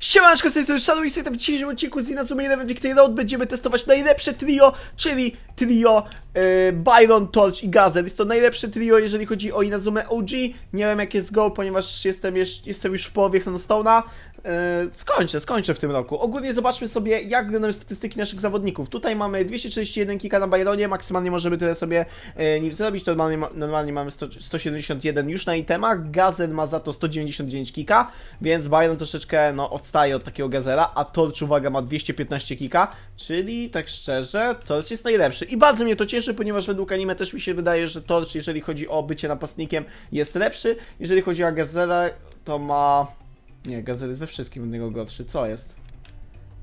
Siemaneczko, z tej strony Shadow i w dzisiejszym odcinku z Inazuma Eleven Victory Road będziemy testować najlepsze trio, czyli trio e, Byron, Torch i Gazel. Jest to najlepsze trio, jeżeli chodzi o Inazumę OG. Nie wiem jak jest go, ponieważ jestem, jeszcze, jestem już w połowie Thunderstone'a. E, skończę, skończę w tym roku. Ogólnie zobaczmy sobie, jak wyglądają statystyki naszych zawodników. Tutaj mamy 241 kika na Byronie, maksymalnie możemy tyle sobie e, zrobić. Normalnie, ma- normalnie mamy 100, 171 już na itemach. Gazel ma za to 199 kika, więc Byron troszeczkę no, odstaje od takiego Gazela, a Torch, uwaga, ma 215 kika, czyli tak szczerze, Torch jest najlepszy. I bardzo mnie to cieszy, ponieważ według anime też mi się wydaje, że Torch, jeżeli chodzi o bycie napastnikiem, jest lepszy. Jeżeli chodzi o Gazela, to ma... Nie, Gazel jest we wszystkim od niego gorszy, co jest?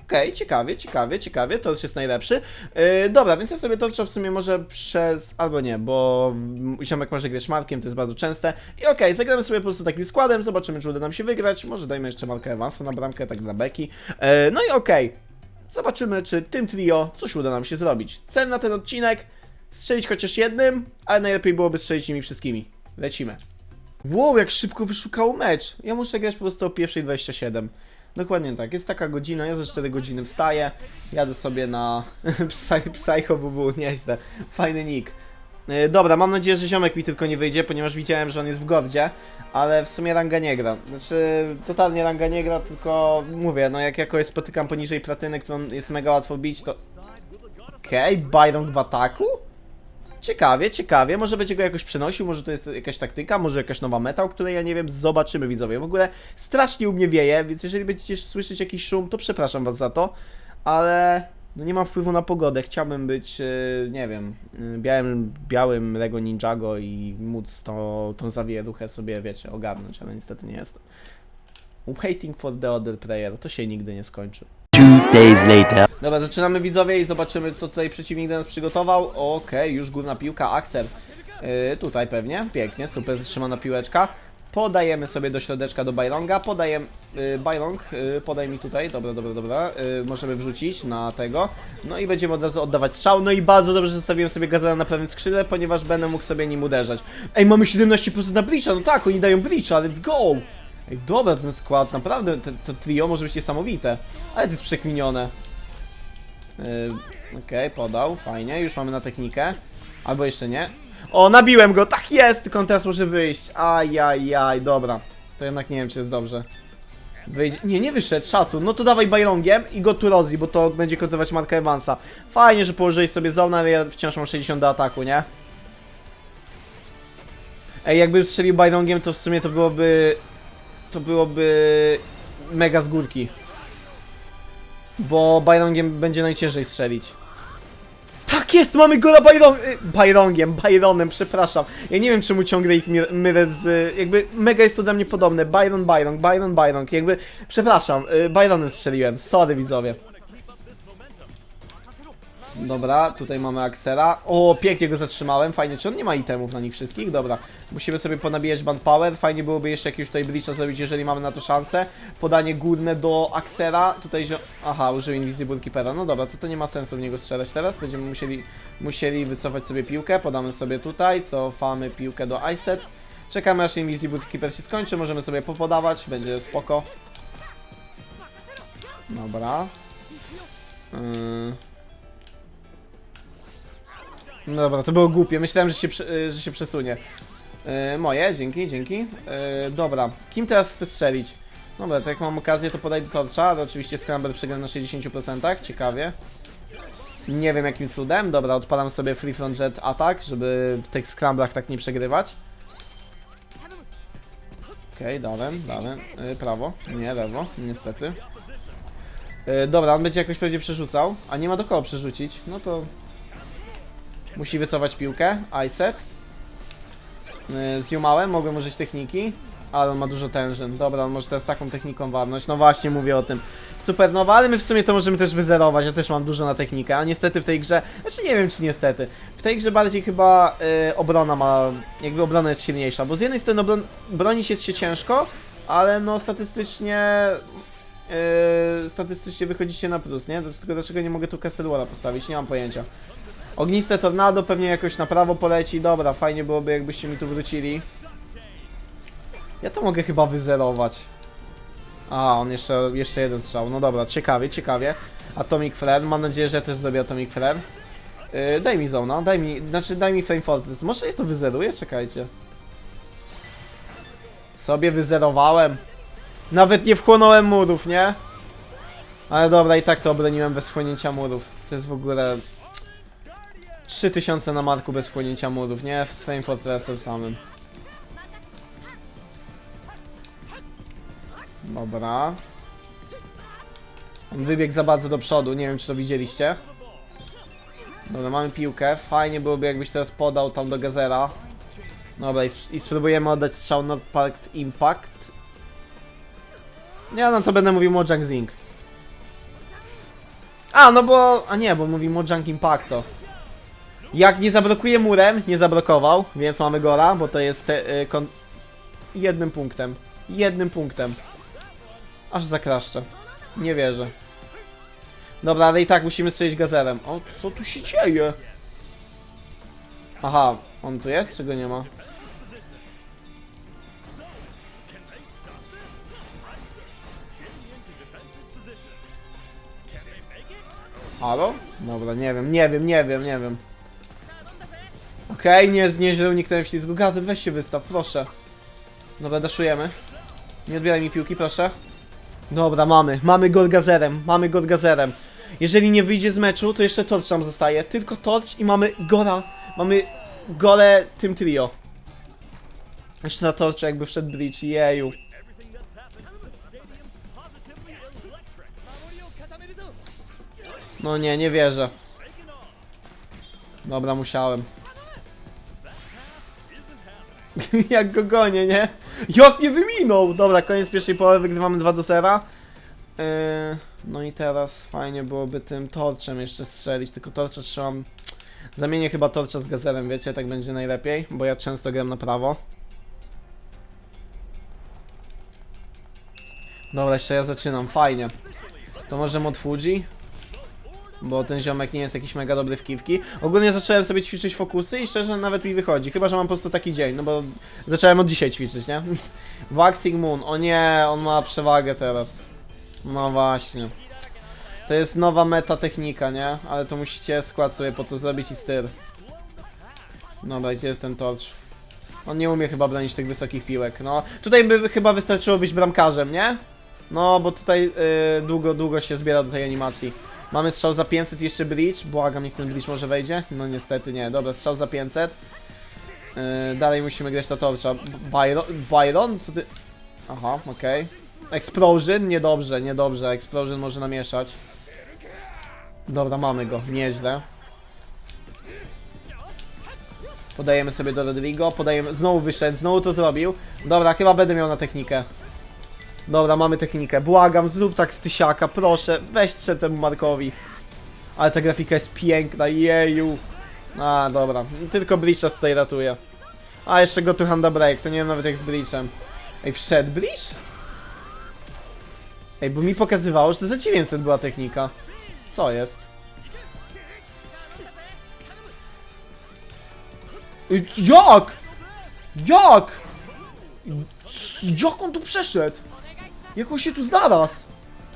Okej, ciekawie, ciekawie, ciekawie, Torch jest najlepszy. Yy, dobra, więc ja sobie Torcha w sumie może przez... albo nie, bo ziomek może grać Markiem, to jest bardzo częste. I okej, zagramy sobie po prostu takim składem, zobaczymy czy uda nam się wygrać. Może dajmy jeszcze Marka Evansa na bramkę, tak dla beki. Yy, no i okej, zobaczymy czy tym trio coś uda nam się zrobić. Cel na ten odcinek, strzelić chociaż jednym, ale najlepiej byłoby strzelić nimi wszystkimi. Lecimy. Wow, jak szybko wyszukało mecz. Ja muszę grać po prostu o pierwszej 27. Dokładnie tak, jest taka godzina, ja za 4 godziny wstaję, jadę sobie na Psy- Psycho WW, nieźle, fajny nick. Yy, Dobra, mam nadzieję, że ziomek mi tylko nie wyjdzie, ponieważ widziałem, że on jest w Gordzie, ale w sumie ranga nie gra. Znaczy, totalnie ranga nie gra, tylko mówię, no jak jakoś spotykam poniżej platyny, którą jest mega łatwo bić, to... Okej, Byron w ataku? Ciekawie, ciekawie, może będzie go jakoś przenosił, może to jest jakaś taktyka, może jakaś nowa meta, o której ja nie wiem, zobaczymy widzowie. W ogóle strasznie u mnie wieje, więc jeżeli będziecie słyszeć jakiś szum, to przepraszam was za to, ale no nie mam wpływu na pogodę, chciałbym być, yy, nie wiem, yy, białym, białym Lego Ninjago i móc to, tą zawieruchę sobie, wiecie, ogarnąć, ale niestety nie jestem. Waiting for the other player, to się nigdy nie skończy. Two days later. Dobra, zaczynamy widzowie i zobaczymy, co tutaj przeciwnik do nas przygotował. Okej, już górna piłka, Axel. Yy, tutaj pewnie, pięknie, super, zatrzymana piłeczka. Podajemy sobie do środeczka do Bajronga, podaję, yy, Bajrong, yy, podaj mi tutaj, dobra, dobra, dobra, yy, możemy wrzucić na tego. No i będziemy od razu oddawać strzał, no i bardzo dobrze zostawiłem sobie Gazela na prawym skrzydle, ponieważ będę mógł sobie nim uderzać. Ej, mamy 17% na Breacha, no tak, oni dają Breacha, let's go! Ej, dobra ten skład, naprawdę, te- to trio może być niesamowite, ale to jest przekminione. Yy, Okej, podał, fajnie, już mamy na technikę. Albo jeszcze nie. O, nabiłem go, tak jest, tylko on teraz może wyjść. Ajajaj, dobra. To jednak nie wiem, czy jest dobrze. Wyjdzie. Nie, nie wyszedł, szacun. No to dawaj Bajrongiem i go tu Rozi, bo to będzie kontrować Marka Evansa. Fajnie, że położyłeś sobie zonę, ale ja wciąż mam 60 do ataku, nie? Ej, jakbym strzelił Bajrongiem, to w sumie to byłoby... To byłoby... Mega z górki. Bo Bajrongiem będzie najciężej strzelić. Tak jest, mamy gola Byron... y, Bajrongiem, Byronem, przepraszam. Ja nie wiem czemu ciągle ich mylę z... jakby mega jest to dla mnie podobne. Byron, Byron, Byron, Byron. Jakby, przepraszam, y, Byronem strzeliłem. Sorry widzowie. Dobra, tutaj mamy Axera. O, pięknie go zatrzymałem, fajnie. Czy on nie ma itemów na nich wszystkich? Dobra, musimy sobie ponabijać power. Fajnie byłoby jeszcze jakiś tutaj breacha zrobić, jeżeli mamy na to szansę. Podanie górne do Axera. Tutaj zio... Aha, użył Invisible Keepera. No dobra, to to nie ma sensu w niego strzelać teraz. Będziemy musieli, musieli wycofać sobie piłkę. Podamy sobie tutaj, cofamy piłkę do Iset. Czekamy aż Invisible Keeper się skończy, możemy sobie popodawać, będzie spoko. Dobra. Yy... No dobra, to było głupie. Myślałem, że się, y, że się przesunie. Yy, moje, dzięki, dzięki. Yy, dobra, kim teraz chcę strzelić? Dobra, to jak mam okazję, to podaj do torcza, ale oczywiście Scramble przegra na 60%, ciekawie. Nie wiem jakim cudem. Dobra, odpalam sobie Free Front Jet Attack, żeby w tych Scramblach tak nie przegrywać. Okej, dałem, dałem. Yy, prawo, nie, lewo, niestety. Yy, dobra, on będzie jakoś pewnie przerzucał, a nie ma do kogo przerzucić. No to Musi wycofać piłkę. Iset. Yy, Zjumałem, mogłem użyć techniki. Ale on ma dużo tężyn. Dobra, on może teraz taką techniką warnąć. No właśnie, mówię o tym. Supernowa, ale my w sumie to możemy też wyzerować. Ja też mam dużo na technikę, a niestety w tej grze... Znaczy nie wiem, czy niestety. W tej grze bardziej chyba yy, obrona ma... Jakby obrona jest silniejsza, bo z jednej strony obron... bronić jest się ciężko, ale no statystycznie... Yy, statystycznie wychodzicie na plus, nie? Tylko dlaczego nie mogę tu Castle postawić? Nie mam pojęcia. Ogniste tornado pewnie jakoś na prawo poleci. Dobra, fajnie byłoby jakbyście mi tu wrócili. Ja to mogę chyba wyzerować. A, on jeszcze, jeszcze jeden strzał. No dobra, ciekawie, ciekawie. Atomic Flare, mam nadzieję, że ja też zrobię Atomic Flare. Yy, daj mi zona, daj mi, znaczy daj mi Flame Fortress. Może ja to wyzeruję? Czekajcie. Sobie wyzerowałem. Nawet nie wchłonąłem murów, nie? Ale dobra, i tak to obroniłem bez wchłonięcia murów. To jest w ogóle... 3000 na marku bez wchłonięcia murów, nie? W swoim fortressem samym. Dobra. On wybiegł za bardzo do przodu, nie wiem czy to widzieliście. Dobra, mamy piłkę. Fajnie byłoby jakbyś teraz podał tam do Gazera. Dobra, i, sp- i spróbujemy oddać strzał Not Parked Impact. Ja no to będę mówił Mojang Zing. A, no bo... A nie, bo mówi Mojang Impacto. Jak nie zablokuje murem, nie zablokował, więc mamy gola, bo to jest te, y, jednym punktem. Jednym punktem. Aż zakraszczę. Nie wierzę. Dobra, ale i tak musimy strzelić gazerem. O, co tu się dzieje? Aha, on tu jest, czy go nie ma? Halo? Dobra, nie wiem, nie wiem, nie wiem, nie wiem. Okej, nie, nieźle uniknąłem ślizgu. Gazet, weź się wystaw, proszę. Dobra, daszujemy. Nie odbieraj mi piłki, proszę. Dobra, mamy. Mamy gol gazerem. Mamy gol gazerem. Jeżeli nie wyjdzie z meczu, to jeszcze torch nam zostaje. Tylko torch i mamy gola. Mamy gole tym trio. Jeszcze na torczu jakby wszedł bridge. Jeju. No nie, nie wierzę. Dobra, musiałem. Jak go gonię, nie? Jak mnie wyminął! Dobra, koniec pierwszej połowy, wygrywamy 2 do 0. Yy, no i teraz fajnie byłoby tym torczem jeszcze strzelić, tylko torcza trzymam... Zamienię chyba torcza z gazerem, wiecie, tak będzie najlepiej, bo ja często gram na prawo. Dobra, jeszcze ja zaczynam, fajnie. To może mod Fuji? Bo ten ziomek nie jest jakiś mega dobry w kiwki. Ogólnie zacząłem sobie ćwiczyć fokusy i szczerze nawet mi wychodzi. Chyba, że mam po prostu taki dzień, no bo zacząłem od dzisiaj ćwiczyć, nie? Waxing Moon, o nie, on ma przewagę teraz. No właśnie. To jest nowa meta technika, nie? Ale to musicie skład sobie po to zrobić i styr. Dobra, gdzie jest ten torch? On nie umie chyba bronić tych wysokich piłek, no. Tutaj by chyba wystarczyło być bramkarzem, nie? No, bo tutaj y, długo, długo się zbiera do tej animacji. Mamy strzał za 500 jeszcze bridge. Błagam, niech ten bridge może wejdzie. No niestety nie. Dobra, strzał za 500. Yy, dalej musimy grać na torcza. Byron? Byron? Co ty... Aha, okej. Explosion? Niedobrze, niedobrze. Explosion może namieszać. Dobra, mamy go. Nieźle. Podajemy sobie do Rodrigo. Podajemy... Znowu wyszedł, znowu to zrobił. Dobra, chyba będę miał na technikę. Dobra, mamy technikę. Błagam, zrób tak z tysiaka, proszę. Weź temu Markowi. Ale ta grafika jest piękna, jeju. A, dobra. Tylko Breach nas tutaj ratuje. A, jeszcze go tu Handa Break, to nie wiem nawet jak z Breachem. Ej, wszedł Breach? Ej, bo mi pokazywało, że za 900 była technika. Co jest? Ej, jak? Jak? Jak on tu przeszedł? Jak on się tu znalazł?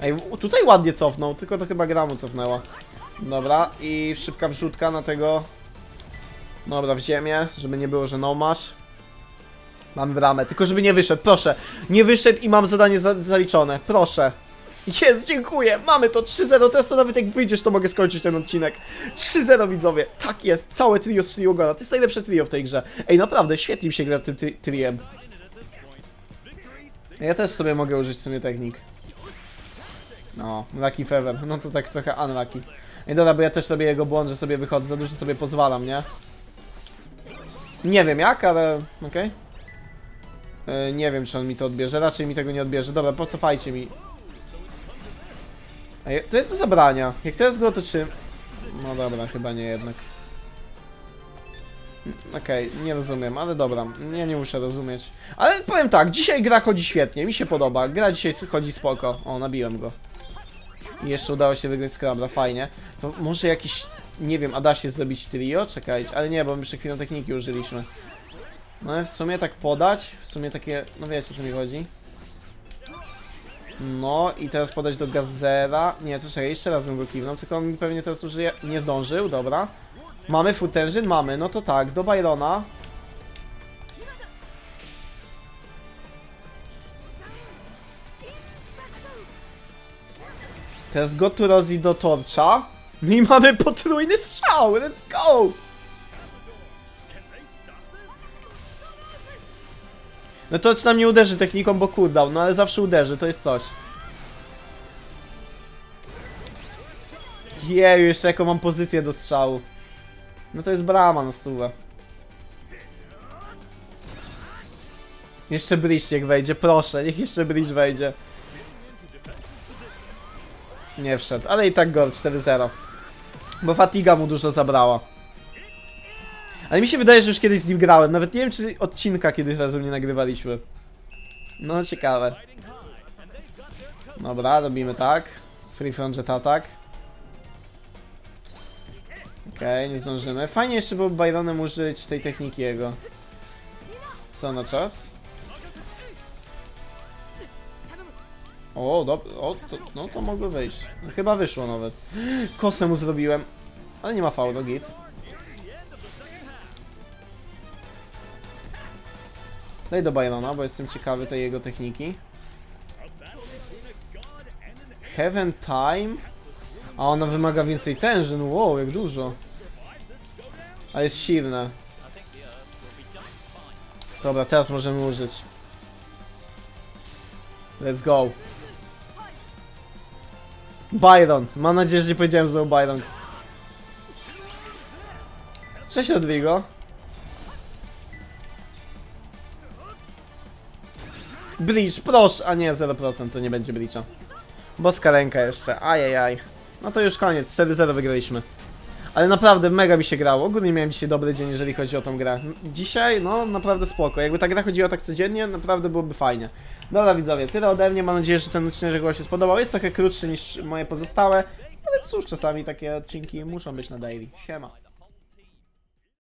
Ej, tutaj ładnie cofnął, tylko to chyba gra mu cofnęła. Dobra, i szybka wrzutka na tego. Dobra, w ziemię, żeby nie było, że no masz. Mam bramę, tylko żeby nie wyszedł, proszę. Nie wyszedł i mam zadanie za zaliczone, proszę. Jest, dziękuję, mamy to 3-0, teraz to nawet jak wyjdziesz, to mogę skończyć ten odcinek. 3-0 widzowie, tak jest, całe trio z trio Gora, to jest najlepsze trio w tej grze. Ej, naprawdę, świetnie mi się gra tym tri triem. Ja też sobie mogę użyć w sumie technik. No, Lucky Feather. No to tak trochę unlucky. Ej, dobra, bo ja też robię jego błąd, że sobie wychodzę, za dużo sobie pozwalam, nie? Nie wiem jak, ale... okej. E, nie wiem, czy on mi to odbierze, raczej mi tego nie odbierze. Dobra, pocofajcie mi. Ej, to jest do zabrania. Jak teraz go otoczy... No dobra, chyba nie jednak. Okej, nie rozumiem, ale dobra, nie, nie muszę rozumieć. Ale powiem tak, dzisiaj gra chodzi świetnie, mi się podoba. Gra dzisiaj chodzi spoko. O, nabiłem go. I jeszcze udało się wygrać Scrabla, fajnie. To może jakiś, nie wiem, a da się zrobić trio? Czekajcie, ale nie, bo my przed chwilą techniki użyliśmy. No w sumie tak podać, w sumie takie, no wiecie o co mi chodzi. No i teraz podać do Gazera. Nie, czekaj, jeszcze raz bym go kiwnął, tylko on pewnie teraz użyje. Nie zdążył, dobra. Mamy Foot Engine? Mamy, no to tak, do Byrona. Teraz go tu Rozi do torcza. No i mamy potrójny strzał, let's go! No to czy nam nie uderzy techniką, bo cooldown, no ale zawsze uderzy, to jest coś. Jeju, jeszcze jaką mam pozycję do strzału. No to jest brama na stówę. Jeszcze bridge niech wejdzie, proszę, niech jeszcze bridge wejdzie. Nie wszedł, ale i tak gol 4-0. Bo fatiga mu dużo zabrała. Ale mi się wydaje, że już kiedyś z nim grałem. Nawet nie wiem, czy odcinka kiedyś razem nie nagrywaliśmy. No, ciekawe. Dobra, robimy tak. Free front jet attack. Okej, nie zdążymy. Fajnie jeszcze było Byronem użyć tej techniki jego. Co na czas? O, dob o to, no to mogło wyjść. No, chyba wyszło nawet. Kosę mu zrobiłem. Ale nie ma fału, no git. Daj do Byrona, bo jestem ciekawy tej jego techniki. Heaven Time? A ona wymaga więcej tężyn, wow, jak dużo. A jest silne. Dobra, teraz możemy użyć. Let's go. Byron. Mam nadzieję, że nie powiedziałem znowu Byron. Cześć Rodrigo. Bleach, proszę. A nie, 0%, to nie będzie Bleacha. Boska ręka jeszcze, ajajaj. No to już koniec, 4-0 wygraliśmy. Ale naprawdę mega mi się grało. Ogólnie miałem dzisiaj dobry dzień, jeżeli chodzi o tą grę. Dzisiaj, no naprawdę spoko. Jakby ta gra chodziła tak codziennie, naprawdę byłoby fajnie. Dobra widzowie, tyle ode mnie. Mam nadzieję, że ten odcinek wam się spodobał. Jest trochę krótszy niż moje pozostałe. Ale cóż, czasami takie odcinki muszą być na daily. Siema.